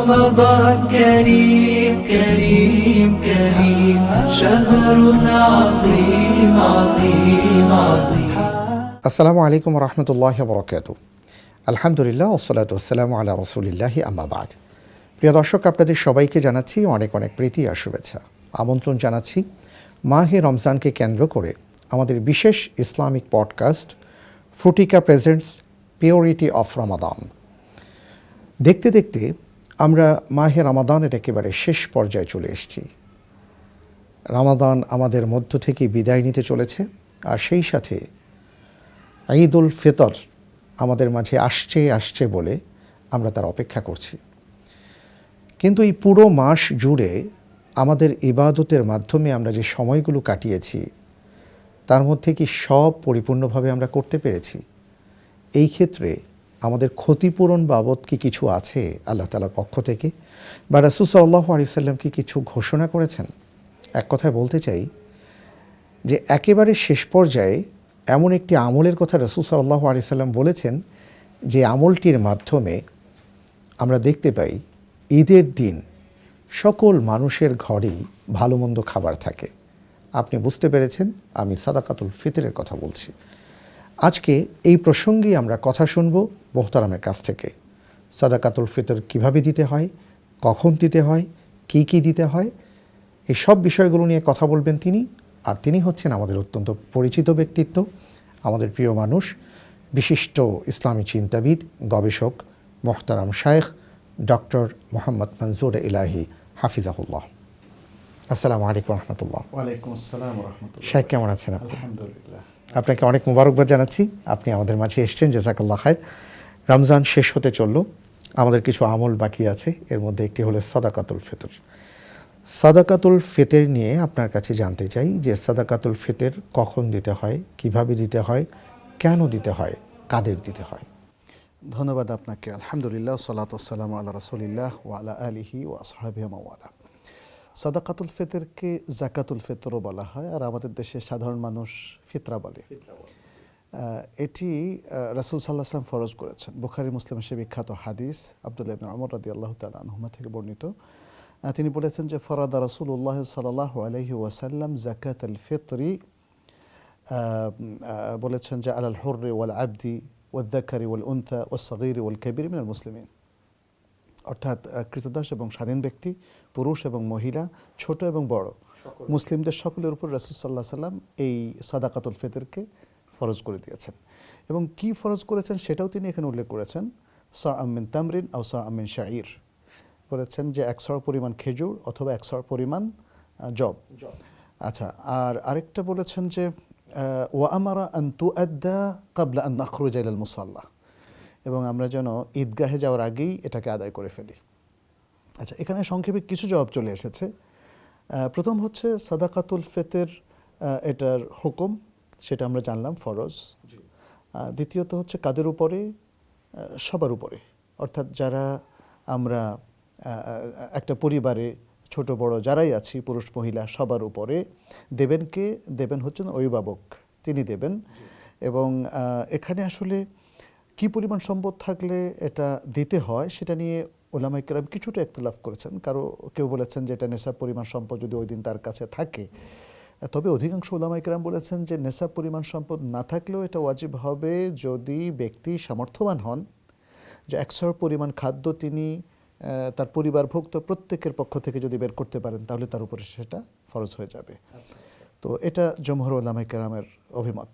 رمضان كريم كريم كريم شهر عظيم عظيم عظيم আসসালামু আলাইকুম রহমতুল্লাহ বরকাত আলহামদুলিল্লাহ ওসলাত ওসালামু আল্লাহ রসুলিল্লাহি আম্মাবাদ প্রিয় দর্শক আপনাদের সবাইকে জানাচ্ছি অনেক অনেক প্রীতি আর শুভেচ্ছা আমন্ত্রণ জানাচ্ছি মাহে রমজানকে কেন্দ্র করে আমাদের বিশেষ Islamic podcast Frutika presents purity of Ramadan দেখতে দেখতে আমরা মাহে রামাদানের একেবারে শেষ পর্যায়ে চলে এসেছি। রামাদান আমাদের মধ্য থেকে বিদায় নিতে চলেছে, আর সেই সাথে ঈদ উল ফিতর আমাদের মাঝে আসছে আসছে বলে আমরা তার অপেক্ষা করছি। কিন্তু এই পুরো মাস জুড়ে আমাদের ইবাদতের মাধ্যমে আমরা যে সময়গুলো কাটিয়েছি, তার মধ্যে কি সব পরিপূর্ণভাবে আমরা করতে পেরেছি? এই ক্ষেত্রে আমাদের ক্ষতিপূরণ বাবদ কি কিছু আছে আল্লাহ তালার পক্ষ থেকে? বা রাসুল সাল্লাহ আলিয়াল্লাম কি কিছু ঘোষণা করেছেন? এক কথায় বলতে চাই যে একেবারে শেষ পর্যায়ে এমন একটি আমলের কথা রসুল সাল্লাহ আলি সাল্লাম বলেছেন যে আমলটির মাধ্যমে আমরা দেখতে পাই ঈদের দিন সকল মানুষের ঘরেই ভালো মন্দ খাবার থাকে। আপনি বুঝতে পেরেছেন, আমি সাদাকাতুল ফিতরের কথা বলছি। আজকে এই প্রসঙ্গেই আমরা কথা শুনব মোহতারামের কাছ থেকে। সাদাকাতুল ফিতর কীভাবে দিতে হয়? কখন দিতে হয়? কি কি দিতে হয়? এই সব বিষয়গুলো নিয়ে কথা বলবেন তিনি। আর তিনি হচ্ছেন আমাদের অত্যন্ত পরিচিত ব্যক্তিত্ব আমাদের প্রিয় মানুষ বিশিষ্ট ইসলামী চিন্তাবিদ গবেষক মোহতারাম শায়েখ ডক্টর মোহাম্মদ মনজুর ইলাহি হাফিজাহুল্লাহ। আসসালামু আলাইকুম রহমতুল্লাহ। ওয়ালাইকুম আসসালাম রহমতুল্লাহ। শাহেখ কেমন আছেন আলহামদুলিল্লাহ। আপনাকে অনেক মুবারকবাদ জানাচ্ছি। আপনি আমাদের মাঝে এসছেন জেজাকাল্লাহ খায়ের। রমজান শেষ হতে চলল। আমাদের কিছু আমল বাকি আছে। এর মধ্যে একটি হলো সদাকাতুল ফিতর। সাদাকাতুল ফেতের নিয়ে আপনার কাছে জানতে চাই যে সাদাকাতুল ফেতের কখন দিতে হয় কীভাবে দিতে হয় কেন দিতে হয় কাদের দিতে হয়? ধন্যবাদ আপনাকে। আলহামদুলিল্লাহ সালাত আসসালাম আল্লাহ রসুলিল্লাহ ওয়ালা আলা আলিহি ও সাদাকাতুল ফেতেরকে জাকাতুল ফিতরও বলা হয়। আর আমাদের দেশে সাধারণ মানুষ ফিতরা বলে। এটি রাসুল সাল্লাহ সাল্লাম ফরজ করেছেন। বুখারি মুসলিমের সে বিখ্যাত হাদিস আবদুল্লাহ ইবনে আমর রাদি আল্লাহ তালা আনহুমা থেকে বর্ণিত। তিনি বলেছেন যে ফরাদা রাসুল্লাহ সাল্লাহ আলহি ওয়াসাল্লাম জাকাত আল ফিতরি বলেছেন যে আলাল হর্রে ওয়াল আবদি ওয়াদ্দাকারি ওয়াল উন্থা ও সগির ওয়াল কবির মিনাল মুসলিমিন। অর্থাৎ কৃতদাস এবং স্বাধীন ব্যক্তি পুরুষ এবং মহিলা ছোট এবং বড়। মুসলিমদের সকলের উপর রাসুল সাল্লাহ সাল্লাম এই সাদাকাতুল ফেতরকে ফরজ করে দিয়েছেন। এবং কি ফরজ করেছেন সেটাও তিনি এখানে উল্লেখ করেছেন। সর আমিন তামরিন আও সর আমিন শাহির বলেছেন যে একশো পরিমাণ খেজুর অথবা একশো পরিমাণ জব। আচ্ছা আর আরেকটা বলেছেন যে ওয়া আমারা আন তু আদ্দা কাবলা আন নাখরুজ মুসাল্লাহ এবং আমরা যেন ঈদগাহে যাওয়ার আগেই এটাকে আদায় করে ফেলি। আচ্ছা এখানে সংক্ষেপে কিছু জবাব চলে এসেছে। প্রথম হচ্ছে সাদাকাতুল ফেতের এটার হুকুম। সেটা আমরা জানলাম ফরজ। দ্বিতীয়ত হচ্ছে কাদের উপরে? সবার উপরে। অর্থাৎ যারা আমরা একটা পরিবারে ছোট বড় যারাই আছি পুরুষ মহিলা সবার উপরে দেবেন কে? দেবেন হচ্ছেন অভিভাবক। তিনি দেবেন। এবং এখানে আসলে কি পরিমাণ সম্পদ থাকলে এটা দিতে হয় সেটা নিয়ে ওলামাই কেরাম কিছুটা একতলাফ করেছেন। কারও কেউ বলেছেন যে এটা নেশার পরিমাণ সম্পদ যদি ওই দিন তার কাছে থাকে। তবে অধিকাংশ ওলামাই কেরাম বলেছেন যে নেশার পরিমাণ সম্পদ না থাকলেও এটা ওয়াজিব হবে যদি ব্যক্তি সামর্থ্যবান হন। যে একশোর পরিমাণ খাদ্য তিনি তার পরিবারভুক্ত প্রত্যেকের পক্ষ থেকে যদি বের করতে পারেন তাহলে তার উপরে সেটা ফরজ হয়ে যাবে। তো এটা জমহর ওলামাই কেরামের অভিমত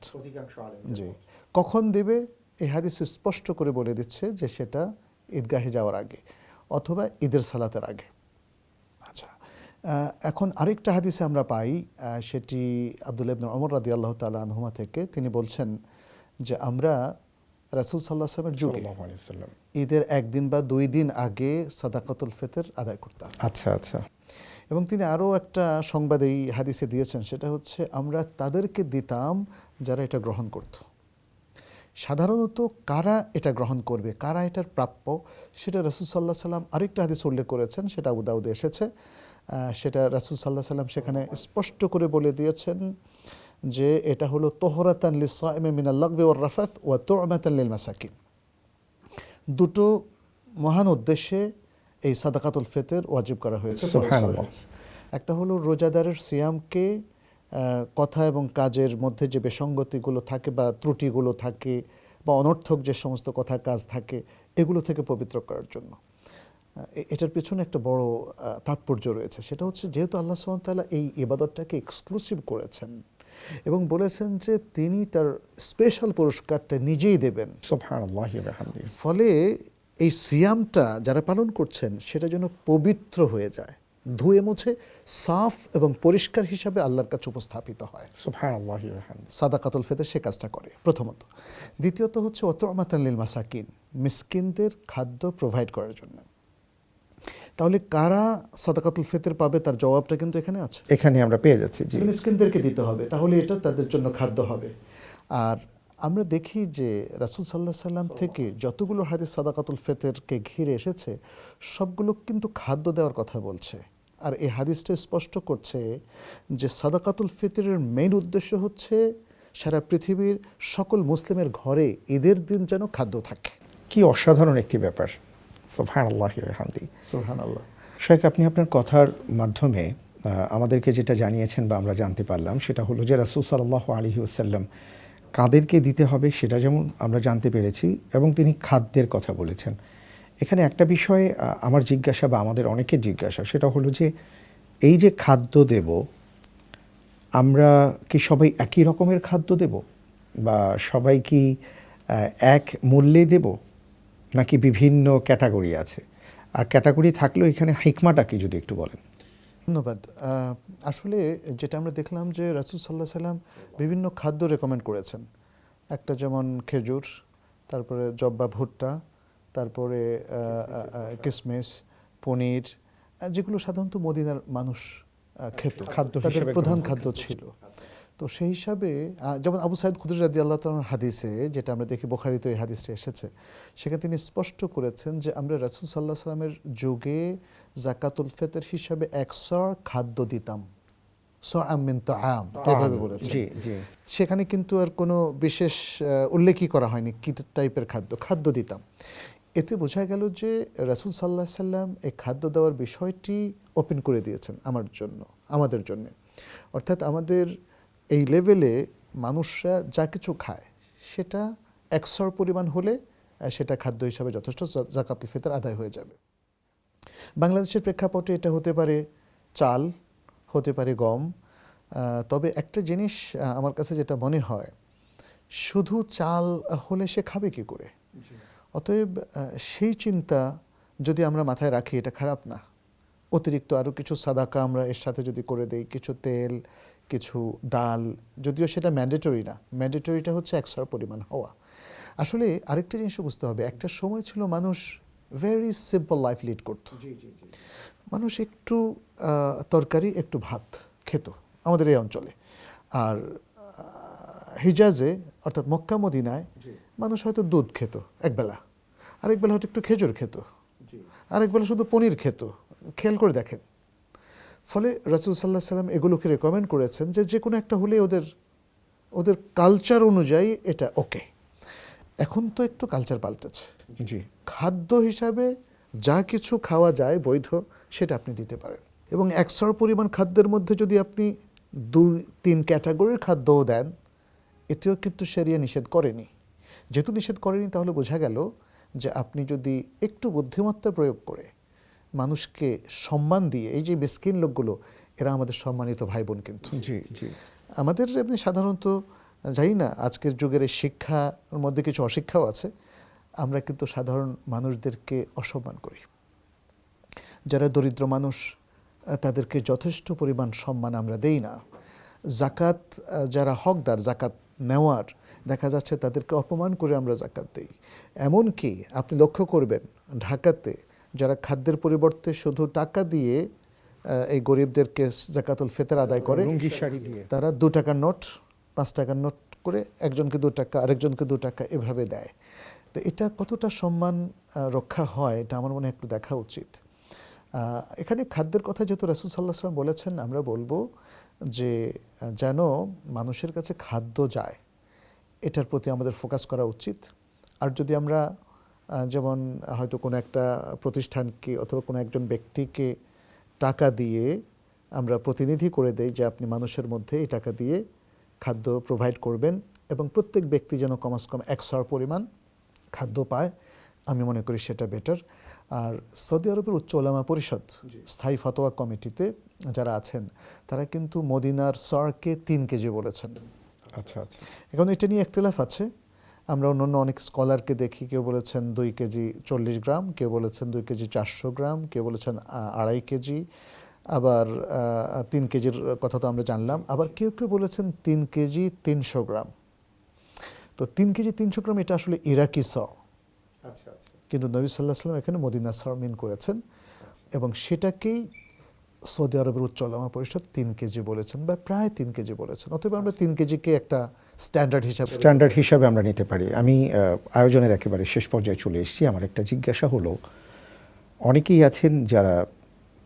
জি। কখন দেবে? এই হাদিস স্পষ্ট করে বলে দিচ্ছে যে সেটা ঈদগাহে যাওয়ার আগে অথবা ঈদের সালাতের আগে। আচ্ছা এখন আরেকটা হাদিসে আমরা পাই সেটি আবদুল্লাহ ইবনে ওমর রাদি আল্লাহ তালা আনহুমা থেকে। তিনি বলছেন যে আমরা রাসুল সাল্লাহ আসলামের যুগে। ঈদের একদিন বা দুই দিন আগে সাদাকাতুল ফিতর আদায় করতাম। আচ্ছা আচ্ছা। এবং তিনি আরও একটা সংবাদ এই হাদিসে দিয়েছেন সেটা হচ্ছে আমরা তাদেরকে দিতাম যারা এটা গ্রহণ করত। সাধারণত কারা এটা গ্রহণ করবে কারা এটার প্রাপ্য সেটা রাসুল সাল্লাহ সাল্লাম আরেকটা হাদিস উল্লেখ করেছেন সেটা উদাউদে এসেছে। সেটা রাসুল সাল্লাহ সাল্লাম সেখানে স্পষ্ট করে বলে দিয়েছেন যে এটা হলো তোহরাতান লিসাইমে মিনাল লাগবে ওর রাফাত ও তোমাতান লিল মাসাকিন। দুটো মহান উদ্দেশ্যে এই সাদাকাতুল ফেতের ওয়াজিব করা হয়েছে। একটা হলো রোজাদারের সিয়ামকে কথা এবং কাজের মধ্যে যে বেসঙ্গতিগুলো থাকে বা ত্রুটিগুলো থাকে বা অনর্থক যে সমস্ত কথা কাজ থাকে এগুলো থেকে পবিত্র করার জন্য। এটার পেছনে একটা বড় তাৎপর্য রয়েছে। সেটা হচ্ছে যেহেতু আল্লাহ সুবহানাহু এই ইবাদতটাকে এক্সক্লুসিভ করেছেন এবং বলেছেন যে তিনি তার স্পেশাল পুরস্কারটা নিজেই দেবেন। ফলে এই সিয়ামটা যারা পালন করছেন সেটা যেন পবিত্র হয়ে যায় ধুয়ে মুছে সাফ এবং পরিষ্কার হিসাবে আল্লাহর কাছে উপস্থাপিত হয়। সাদাকাতুল ফেতের সে কাজটা করে প্রথমত। দ্বিতীয়ত হচ্ছে অত অতমাতাল্লিল মাসাকিন মিসকিনদের খাদ্য প্রোভাইড করার জন্য। তাহলে কারা সাদাকাতুল ফেতের পাবে? তার জবাবটা কিন্তু এখানে আছে। এখানে আমরা পেয়ে যাচ্ছি জি। মিসকিনদেরকে দিতে হবে তাহলে এটা তাদের জন্য খাদ্য হবে। আর আমরা দেখি যে রাসুল সাল্লাহ সাল্লাম থেকে যতগুলো হাদিস সাদাকাতুল ফেতেরকে ঘিরে এসেছে সবগুলো কিন্তু খাদ্য দেওয়ার কথা বলছে। আর এই হাদিসটা স্পষ্ট করছে যে সাদাকাতুল ফিতরের মেইন উদ্দেশ্য হচ্ছে সারা পৃথিবীর সকল মুসলিমের ঘরে ঈদের দিন যেন খাদ্য থাকে। কি অসাধারণ একটি ব্যাপার। সুবহানাল্লাহি ওয়া বিহামদিহি সুহান আল্লাহ শেখ আপনি আপনার কথার মাধ্যমে আমাদেরকে যেটা জানিয়েছেন বা আমরা জানতে পারলাম সেটা হলো যে রাসুল সাল্লাহ আলহি ওসাল্লাম কাদেরকে দিতে হবে সেটা যেমন আমরা জানতে পেরেছি এবং তিনি খাদ্যের কথা বলেছেন। এখানে একটা বিষয়ে আমার জিজ্ঞাসা বা আমাদের অনেকের জিজ্ঞাসা সেটা হলো যে এই যে খাদ্য দেব আমরা কি সবাই একই রকমের খাদ্য দেব? বা সবাই কি এক মূল্যে দেব? নাকি বিভিন্ন ক্যাটাগরি আছে? আর ক্যাটাগরি থাকলেও এখানে হিকমাটা কি যদি একটু বলেন। ধন্যবাদ। আসলে যেটা আমরা দেখলাম যে রাসুল সাল্লাহ সাল্লাম বিভিন্ন খাদ্য রেকমেন্ড করেছেন। একটা যেমন খেজুর তারপরে জব্বা ভুট্টা তারপরে কিসমিস পনির যেগুলো সাধারণত মদিনার মানুষ খেত খাদ্য তাদের প্রধান খাদ্য ছিল। তো সেই হিসাবে যেমন আবু সাইদ খুদুর রাদি আল্লাহ তালার হাদিসে যেটা আমরা দেখি বোখারিতে এই হাদিসে এসেছে সেখানে তিনি স্পষ্ট করেছেন যে আমরা রাসুল সাল্লাহ সাল্লামের যুগে জাকাতুল ফেতের হিসাবে একশো খাদ্য দিতাম। সেখানে কিন্তু আর কোনো বিশেষ উল্লেখই করা হয়নি কি টাইপের খাদ্য খাদ্য দিতাম। এতে বোঝা গেল যে রাসুল সাল্লাহ সাল্লাম এই খাদ্য দেওয়ার বিষয়টি ওপেন করে দিয়েছেন আমার জন্য আমাদের জন্য। অর্থাৎ আমাদের এই লেভেলে মানুষরা যা কিছু খায় সেটা একশোর পরিমাণ হলে সেটা খাদ্য হিসাবে যথেষ্ট জাকাতুল ফিতর আদায় হয়ে যাবে। বাংলাদেশের প্রেক্ষাপটে এটা হতে পারে চাল হতে পারে গম। তবে একটা জিনিস আমার কাছে যেটা মনে হয় শুধু চাল হলে সে খাবে কি করে? অতএব সেই চিন্তা যদি আমরা মাথায় রাখি এটা খারাপ না। অতিরিক্ত আরও কিছু সাদাকা আমরা এর সাথে যদি করে দেই কিছু তেল কিছু ডাল যদিও সেটা ম্যান্ডেটরি না। ম্যান্ডেটরিটা হচ্ছে একশোর পরিমাণ হওয়া। আসলে আরেকটা জিনিস বুঝতে হবে একটা সময় ছিল মানুষ ভেরি সিম্পল লাইফ লিড করতো। মানুষ একটু তরকারি একটু ভাত খেত আমাদের এই অঞ্চলে। আর হিজাজে অর্থাৎ মক্কা মদিনায় মানুষ হয়তো দুধ খেত একবেলা আরেক বেলা হয়তো একটু খেজুর খেত। আরেক বেলা শুধু পনির খেত। খেয়াল করে দেখেন। ফলে রাসুল সাল্লাহ সাল্লাম এগুলোকে রেকমেন্ড করেছেন যে যে কোনো একটা হলে ওদের ওদের কালচার অনুযায়ী এটা ওকে এখন তো একটু কালচার পাল্টেছে। জি। খাদ্য হিসাবে যা কিছু খাওয়া যায় বৈধ সেটা আপনি দিতে পারেন। এবং একশোর পরিমাণ খাদ্যের মধ্যে যদি আপনি দুই তিন ক্যাটাগরির খাদ্যও দেন এতেও কিন্তু সেরিয়া নিষেধ করেনি। যেহেতু নিষেধ করেনি তাহলে বোঝা গেল যে আপনি যদি একটু বুদ্ধিমত্তা প্রয়োগ করে মানুষকে সম্মান দিয়ে এই যে বেস্কিন লোকগুলো এরা আমাদের সম্মানিত ভাই বোন কিন্তু। জি জি। আমাদের এমনি সাধারণত জানি না আজকের যুগের এই শিক্ষার মধ্যে কিছু অশিক্ষাও আছে। আমরা কিন্তু সাধারণ মানুষদেরকে অসম্মান করি। যারা দরিদ্র মানুষ তাদেরকে যথেষ্ট পরিমাণ সম্মান আমরা দেই না। জাকাত যারা হকদার জাকাত নেওয়ার দেখা যাচ্ছে তাদেরকে অপমান করে আমরা জাকাত দিই। এমনকি আপনি লক্ষ্য করবেন ঢাকাতে যারা খাদ্যের পরিবর্তে শুধু টাকা দিয়ে এই গরিবদেরকে জাকাতুল ফেতর আদায় করে তারা দু টাকার নোট পাঁচ টাকার নোট করে একজনকে দু টাকা আরেকজনকে দু টাকা এভাবে দেয়। তো এটা কতটা সম্মান রক্ষা হয় এটা আমার মনে একটু দেখা উচিত। এখানে খাদ্যের কথা যেহেতু রাসুল সাল্লাহ সাল্লাম বলেছেন আমরা বলব যে যেন মানুষের কাছে খাদ্য যায় এটার প্রতি আমাদের ফোকাস করা উচিত। আর যদি আমরা যেমন হয়তো কোনো একটা প্রতিষ্ঠানকে অথবা কোনো একজন ব্যক্তিকে টাকা দিয়ে আমরা প্রতিনিধি করে দেই যে আপনি মানুষের মধ্যে এই টাকা দিয়ে খাদ্য প্রোভাইড করবেন এবং প্রত্যেক ব্যক্তি যেন কমাস কম একশোর পরিমাণ খাদ্য পায়। আমি মনে করি সেটা বেটার আর সৌদি আরবের উচ্চ ওলামা পরিষদ স্থায়ী ফতোয়া কমিটিতে যারা আছেন তারা কিন্তু মদিনার সরকে তিন কেজি বলেছেন। আচ্ছা আচ্ছা। এখন এটা নিয়ে একতলাফ আছে। আমরা অন্য অনেক স্কলারকে দেখি কেউ বলেছেন দুই কেজি চল্লিশ গ্রাম কেউ বলেছেন দুই কেজি চারশো গ্রাম কেউ বলেছেন আড়াই কেজি আবার তিন কেজির কথা তো আমরা জানলাম আবার কেউ কেউ বলেছেন তিন কেজি তিনশো গ্রাম। তো তিন কেজি তিনশো গ্রাম এটা আসলে ইরাকি স। আচ্ছা আচ্ছা। কিন্তু নবী সাল্লাহ সাল্লাম এখানে মদিনা সরমিন করেছেন এবং সেটাকেই সৌদি আরবের উচ্চ ওলামা পরিষদ তিন কেজি বলেছেন বা প্রায় তিন কেজি বলেছেন। অথবা আমরা তিন কেজিকে একটা স্ট্যান্ডার্ড হিসাবে স্ট্যান্ডার্ড হিসাবে আমরা নিতে পারি। আমি আয়োজনের একেবারে শেষ পর্যায়ে চলে এসেছি। আমার একটা জিজ্ঞাসা হলো অনেকেই আছেন যারা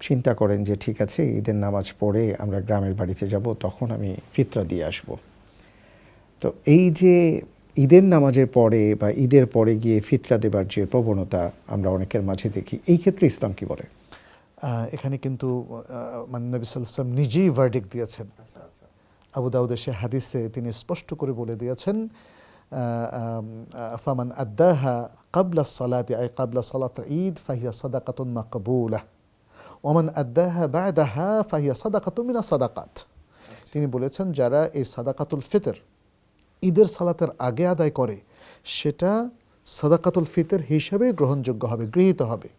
চিন্তা করেন যে ঠিক আছে ঈদের নামাজ পড়ে আমরা গ্রামের বাড়িতে যাব তখন আমি ফিতরা দিয়ে আসব। তো এই যে ঈদের নামাজের পরে বা ঈদের পরে গিয়ে ফিতরা দেবার যে প্রবণতা আমরা অনেকের মাঝে দেখি এই ক্ষেত্রে ইসলাম কি বলে? এখানে কিন্তু মানে নবী সাল্লাম নিজেই ভার্ডিক দিয়েছেন। আবু দাউদের সে হাদিসে তিনি স্পষ্ট করে বলে দিয়েছেন ফামান আদাহা কাবলা সালাতি আই কাবলা সালাত ঈদ ফাহিয়া সাদাকাতুন মাকবুলা ওমান আদাহা বাদাহা ফাহিয়া সাদাকাতুন মিনা সাদাকাত। তিনি বলেছেন যারা এই সাদাকাতুল ফিতর ঈদের সালাতের আগে আদায় করে সেটা সাদাকাতুল ফিতর হিসাবে গ্রহণযোগ্য হবে গৃহীত হবে।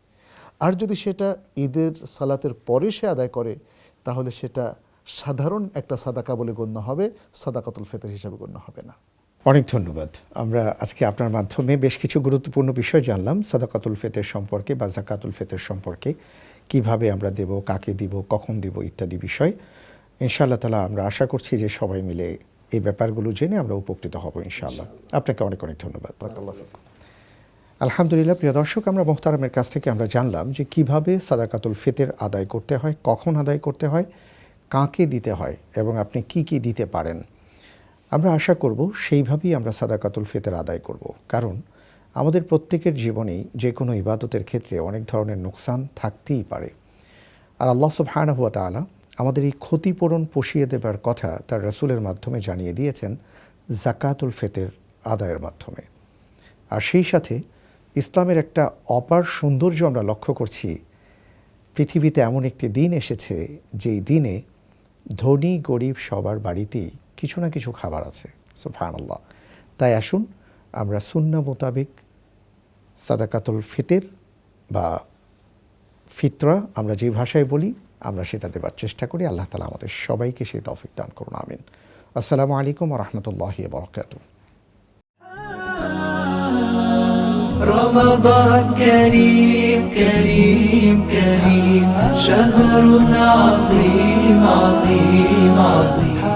আর যদি সেটা ঈদের সালাতের পরে সে আদায় করে তাহলে সেটা সাধারণ একটা সাদাকা বলে গণ্য হবে সাদাকাতুল ফিতর হিসাবে গণ্য হবে না। অনেক ধন্যবাদ। আমরা আজকে আপনার মাধ্যমে বেশ কিছু গুরুত্বপূর্ণ বিষয় জানলাম সাদাকাতুল ফেতের সম্পর্কে বা জাকাতুল ফেতের সম্পর্কে। কীভাবে আমরা দেব কাকে দিব কখন দিব ইত্যাদি বিষয়। ইনশাআল্লাহ তালা আমরা আশা করছি যে সবাই মিলে এই ব্যাপারগুলো জেনে আমরা উপকৃত হব ইনশাআল্লাহ। আপনাকে অনেক অনেক ধন্যবাদ। আলহামদুলিল্লাহ, প্রিয় দর্শক, আমরা মোহতারামের কাছ থেকে আমরা জানলাম যে কীভাবে সাদাকাতুল ফিতের আদায় করতে হয়, কখন আদায় করতে হয়, কাকে দিতে হয় এবং আপনি কি কি দিতে পারেন। আমরা আশা করব সেইভাবেই আমরা সাদাকাতুল ফিতের আদায় করব। কারণ আমাদের প্রত্যেকের জীবনেই যে কোনো ইবাদতের ক্ষেত্রে অনেক ধরনের নোকসান থাকতেই পারে। আর আল্লাহ সুবহানাহু ওয়া তাআলা আমাদের এই ক্ষতিপূরণ পুষিয়ে দেবার কথা তার রসুলের মাধ্যমে জানিয়ে দিয়েছেন, জাকাতুল ফেতের আদায়ের মাধ্যমে। আর সেই সাথে ইসলামের একটা অপার সৌন্দর্য আমরা লক্ষ্য করছি। পৃথিবীতে এমন একটি দিন এসেছে, যেই দিনে ধনী, গরিব সবার বাড়িতেই কিছু না কিছু খাবার আছে। সুবহানাল্লাহ। তাই আসুন, আমরা সুন্না মোতাবেক সাদাকাতুল ফিতের বা ফিতরা, আমরা যে ভাষায় বলি, আমরা সেটা দেবার চেষ্টা করি। আল্লাহ তালা আমাদের সবাইকে সেই তৌফিক দান করুন, আমিন। আসসালামু আলাইকুম রহমতুল্লাহ বরকাত رمضان كريم كريم كريم شهر عظيم عظيم عظيم.